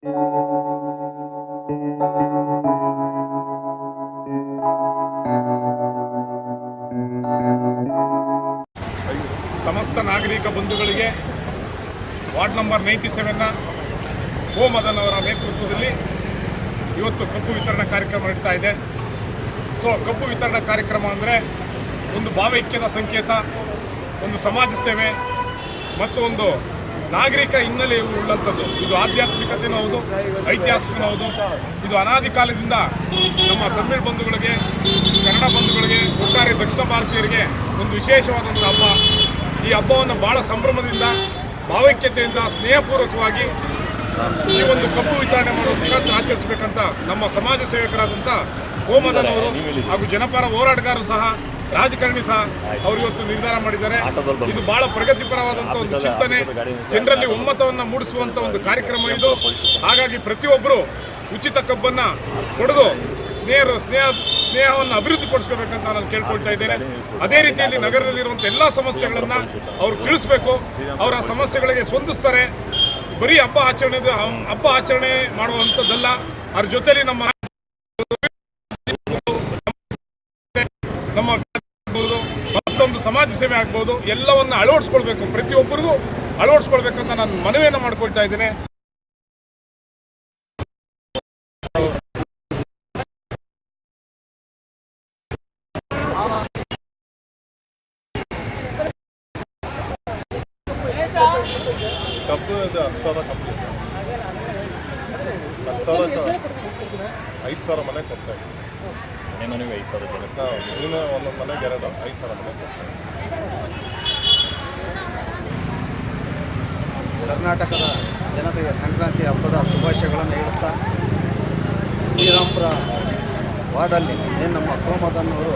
ಸಮಸ್ತ ನಾಗರಿಕ ಬಂಧುಗಳಿಗೆ ವಾರ್ಡ್ ನಂಬರ್ ನೈಂಟಿ ಸೆವೆನ್ನ ಓ ಮದನ್ ಅವರ ನೇತೃತ್ವದಲ್ಲಿ ಇವತ್ತು ಕಬ್ಬು ವಿತರಣಾ ಕಾರ್ಯಕ್ರಮ ನಡೀತಾ ಇದೆ. ಸೊ ಕಬ್ಬು ವಿತರಣಾ ಕಾರ್ಯಕ್ರಮ ಅಂದರೆ ಒಂದು ಭಾವೈಕ್ಯದ ಸಂಕೇತ, ಒಂದು ಸಮಾಜ ಸೇವೆ ಮತ್ತು ಒಂದು ನಾಗರಿಕ ಹಿನ್ನೆಲೆ ಉಳ್ಳಂಥದ್ದು. ಇದು ಆಧ್ಯಾತ್ಮಿಕತೆನೂ ಹೌದು, ಐತಿಹಾಸಿಕನೂ ಹೌದು. ಇದು ಅನಾದಿ ಕಾಲದಿಂದ ನಮ್ಮ ತಮಿಳು ಬಂಧುಗಳಿಗೆ, ಕನ್ನಡ ಬಂಧುಗಳಿಗೆ, ಒಟ್ಟಾರೆ ದಕ್ಷಿಣ ಭಾರತೀಯರಿಗೆ ಒಂದು ವಿಶೇಷವಾದಂಥ ಹಬ್ಬ. ಈ ಹಬ್ಬವನ್ನು ಭಾಳ ಸಂಭ್ರಮದಿಂದ, ಭಾವೈಕ್ಯತೆಯಿಂದ, ಸ್ನೇಹಪೂರ್ವಕವಾಗಿ ಈ ಒಂದು ಕಬ್ಬು ವಿತರಣೆ ಮಾಡುವ ಮುಖಾಂತರ ಆಚರಿಸಬೇಕಂತ ನಮ್ಮ ಸಮಾಜ ಸೇವಕರಾದಂಥ ಓಮದನವರು ಹಾಗೂ ಜನಪರ ಹೋರಾಟಗಾರರು ಸಹ ರಾಜಕಾರಣಿ ಸಹ ಅವರು ಇವತ್ತು ನಿರ್ಧಾರ ಮಾಡಿದ್ದಾರೆ. ಇದು ಬಹಳ ಪ್ರಗತಿಪರವಾದಂಥ ಒಂದು ಚಿಂತನೆ. ಜನರಲ್ಲಿ ಒಮ್ಮತವನ್ನು ಮೂಡಿಸುವಂತ ಒಂದು ಕಾರ್ಯಕ್ರಮ ಇದು. ಹಾಗಾಗಿ ಪ್ರತಿಯೊಬ್ಬರು ಉಚಿತ ಕಬ್ಬನ್ನ ಹೊಡೆದು ಸ್ನೇಹ ಸ್ನೇಹ ಸ್ನೇಹವನ್ನು ಅಭಿವೃದ್ಧಿಪಡಿಸ್ಕೋಬೇಕಂತ ನಾನು ಕೇಳ್ಕೊಳ್ತಾ ಇದ್ದೇನೆ. ಅದೇ ರೀತಿಯಲ್ಲಿ ನಗರದಲ್ಲಿರುವಂಥ ಎಲ್ಲ ಸಮಸ್ಯೆಗಳನ್ನ ಅವ್ರು ತಿಳಿಸ್ಬೇಕು. ಅವರ ಸಮಸ್ಯೆಗಳಿಗೆ ಸ್ಪಂದಿಸ್ತಾರೆ. ಬರೀ ಹಬ್ಬ ಆಚರಣೆ ಹಬ್ಬ ಆಚರಣೆ ಮಾಡುವಂಥದ್ದಲ್ಲ. ಅದ್ರ ಜೊತೆಲಿ ನಮ್ಮ ನಮ್ಮ ಮತ್ತೊಂದು ಸಮಾಜ ಸೇವೆ ಆಗ್ಬೋದು, ಎಲ್ಲವನ್ನ ಅಳವಡಿಸ್ಕೊಳ್ಬೇಕು, ಪ್ರತಿಯೊಬ್ಬರಿಗೂ ಅಳವಡಿಸ್ಕೊಳ್ಬೇಕಂತ ನಾನು ಮನವಿಯನ್ನು ಮಾಡ್ಕೊಳ್ತಾ ಇದ್ದೇನೆ ಕಬ್ಬು ಹತ್ತು ಸಾವಿರ. ಹತ್ತು ಸಾವಿರ ಐದು ಸಾವಿರ ಮನೆ ಕೊಡ್ತಾ ಇದ್ದೀವಿ ಮನೆ ಮನೆಗೆ ಐದು ಸಾವಿರ ಜನ. ನಾವು ನೀನು ಒಂದೊಂದು ಮನೆಗೆ ಎರಡು ಐದು ಸಾವಿರ ಮನೆ ಕರ್ನಾಟಕದ ಜನತೆಗೆ ಸಂಕ್ರಾಂತಿ ಹಬ್ಬದ ಶುಭಾಶಯಗಳನ್ನು ಹೇಳುತ್ತಾ ಶ್ರೀರಾಮಪುರ ವಾರ್ಡಲ್ಲಿ ಏನು ನಮ್ಮ ಕೋಮದನ್ನವರು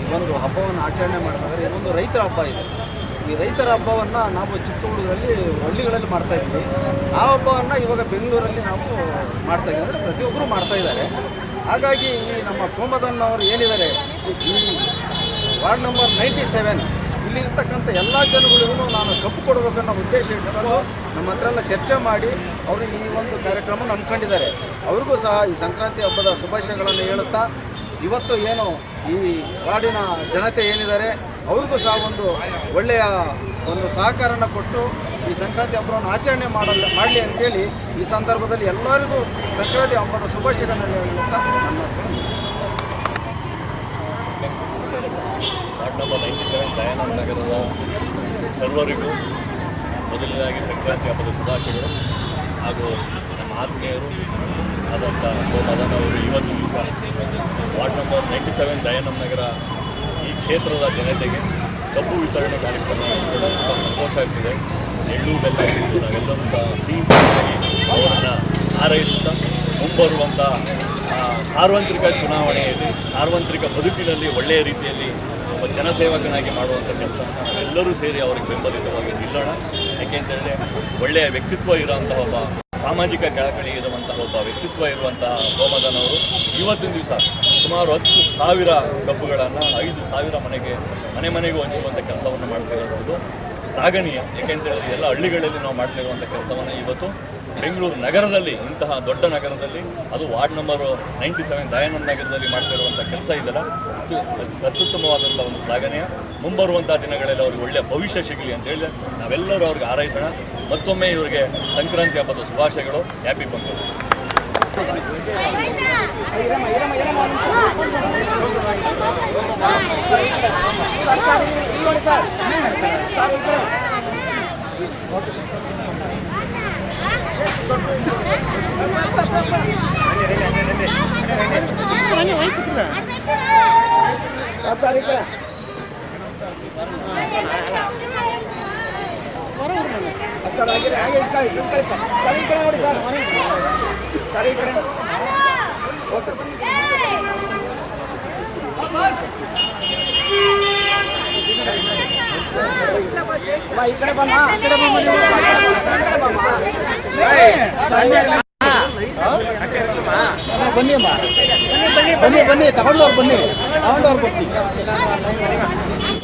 ಈ ಒಂದು ಹಬ್ಬವನ್ನು ಆಚರಣೆ ಮಾಡ್ತಾರೆ ಇದೊಂದು ರೈತರ ಹಬ್ಬ ಇದೆ. ಈ ರೈತರ ಹಬ್ಬವನ್ನು ನಾವು ಚಿಕ್ಕಮಗಳೂರಲ್ಲಿ ಹಳ್ಳಿಗಳಲ್ಲಿ ಮಾಡ್ತಾ ಇದ್ವಿ ಆ ಹಬ್ಬವನ್ನು ಇವಾಗ ಬೆಂಗಳೂರಲ್ಲಿ ನಾವು ಮಾಡ್ತಾ ಇದ್ದೀವಿ. ಅಂದರೆ ಪ್ರತಿಯೊಬ್ಬರು ಮಾಡ್ತಾ ಇದ್ದಾರೆ. ಹಾಗಾಗಿ ಈ ನಮ್ಮ ಕೋಮದನ್ನವರು ಏನಿದ್ದಾರೆ, ಈ ವಾರ್ಡ್ ನಂಬರ್ ನೈಂಟಿ ಸೆವೆನ್ ಇಲ್ಲಿರ್ತಕ್ಕಂಥ ಎಲ್ಲ ಜನಗಳಿಗೂ ನಾನು ಕಪ್ಪು ಕೊಡಬೇಕನ್ನೋ ಉದ್ದೇಶ ಇಟ್ಕೊಂಡು ನಮ್ಮ ಹತ್ರ ಎಲ್ಲ ಚರ್ಚೆ ಮಾಡಿ ಅವರು ಈ ಒಂದು ಕಾರ್ಯಕ್ರಮ ನಂಬ್ಕೊಂಡಿದ್ದಾರೆ ಅವ್ರಿಗೂ ಸಹ ಈ ಸಂಕ್ರಾಂತಿ ಹಬ್ಬದ ಶುಭಾಶಯಗಳನ್ನು ಹೇಳುತ್ತಾ, ಇವತ್ತು ಏನು ಈ ವಾರ್ಡಿನ ಜನತೆ ಏನಿದ್ದಾರೆ, ಅವ್ರಿಗೂ ಸಹ ಒಂದು ಒಳ್ಳೆಯ ಒಂದು ಸಹಕಾರನ ಕೊಟ್ಟು ಈ ಸಂಕ್ರಾಂತಿ ಹಬ್ಬವನ್ನು ಆಚರಣೆ ಮಾಡಲ್ಲ ಮಾಡಲಿ ಅಂತೇಳಿ ಈ ಸಂದರ್ಭದಲ್ಲಿ ಎಲ್ಲರಿಗೂ ಸಂಕ್ರಾಂತಿ ಹಬ್ಬದ ಶುಭಾಶಯಗಳನ್ನು ನಮ್ಮ ನನ್ನ ವಾರ್ಡ್ ನಂಬರ್ ನೈಂಟಿ ನಗರದ ಸರ್ವರಿಗೂ ಮೊದಲನೇದಾಗಿ ಸಂಕ್ರಾಂತಿ ಹಬ್ಬದ ಶುಭಾಶಯಗಳು. ಹಾಗೂ ನಮ್ಮ ಆತ್ಮೀಯರು ಆದಂಥ ಗೋ ಮದನ್ ಅವರು ಇವತ್ತು ದಿವಸ ward number ninety seven Dayananda Nagar ಈ ಕ್ಷೇತ್ರದ ಜನತೆಗೆ ಕಬ್ಬು ವಿತರಣೆ ಕಾರ್ಯಕ್ರಮ ತುಂಬ ಸಂತೋಷ ಆಗ್ತಿದೆ ಎಳ್ಳು ಬೆಲ್ಲ ನಾವೆಲ್ಲರೂ ಸಹ ಸಿಹಿ ಸಿಹಿಯಾಗಿ ಅವರನ್ನು ಹಾರೈಸುತ್ತಾ ಮುಂಬರುವಂಥ ಸಾರ್ವತ್ರಿಕ ಚುನಾವಣೆಯಲ್ಲಿ, ಸಾರ್ವತ್ರಿಕ ಬದುಕಿನಲ್ಲಿ ಒಳ್ಳೆಯ ರೀತಿಯಲ್ಲಿ ಒಬ್ಬ ಜನಸೇವಕನಾಗಿ ಮಾಡುವಂಥ ಕೆಲಸವನ್ನು ನಾವೆಲ್ಲರೂ ಸೇರಿ ಅವರಿಗೆ ಬೆಂಬಲಿತವಾಗಿ ನಿಲ್ಲೋಣ. ಯಾಕೆಂತೇಳಿದ್ರೆ ಒಳ್ಳೆಯ ವ್ಯಕ್ತಿತ್ವ ಇರುವಂತಹ ಒಬ್ಬ ಸಾಮಾಜಿಕ ಕಳಕಳಿ ಇರುವಂತಹ ಒಬ್ಬ ವ್ಯಕ್ತಿತ್ವ ಇರುವಂತಹ ಗೋಮದನವರು ಇವತ್ತಿನ ದಿವಸ ಸುಮಾರು ಹತ್ತು ಸಾವಿರ ಕಬ್ಬುಗಳನ್ನು, ಐದು ಸಾವಿರ ಮನೆಗೆ, ಮನೆ ಮನೆಗೂ ಹಂಚುವಂಥ ಕೆಲಸವನ್ನು ಮಾಡ್ತಿರುವಂಥದ್ದು. ಶ್ಲಾಘನೀಯ ಏಕೆಂತೇಳಿದ್ರೆ ಎಲ್ಲ ಹಳ್ಳಿಗಳಲ್ಲಿ ನಾವು ಮಾಡ್ತಿರುವಂಥ ಕೆಲಸವನ್ನು ಇವತ್ತು ಬೆಂಗಳೂರು ನಗರದಲ್ಲಿ, ಇಂತಹ ದೊಡ್ಡ ನಗರದಲ್ಲಿ, ಅದು ward number ninety seven Dayananda ನಗರದಲ್ಲಿ ಮಾಡ್ತಿರುವಂಥ ಕೆಲಸ ಇದೆಲ್ಲ. ಅತ್ಯು ಅತ್ಯುತ್ತಮವಾದಂಥ ಒಂದು ಶ್ಲಾಘನೀಯ. ಮುಂಬರುವಂಥ ದಿನಗಳಲ್ಲಿ ಅವ್ರಿಗೆ ಒಳ್ಳೆಯ ಭವಿಷ್ಯ ಸಿಗಲಿ ಅಂತ ಹೇಳಿ ನಾವೆಲ್ಲರೂ ಅವ್ರಿಗೆ ಹಾರೈಸೋಣ. ಮತ್ತೊಮ್ಮೆ ಇವರಿಗೆ ಸಂಕ್ರಾಂತಿ ಹಬ್ಬದ ಶುಭಾಶಯಗಳು. ಹ್ಯಾಪಿ ಬಂದರು ఇక్కడ బా ఇక్కడ బా ಬನ್ನಿ ಅಮ್ಮ. ಬನ್ನಿ ಬನ್ನಿ ಬನ್ನಿ ತಗೊಂಡವ್ರು ಬನ್ನಿ. ತಗೊಂಡವ್ರು ಬರ್ತೀನಿ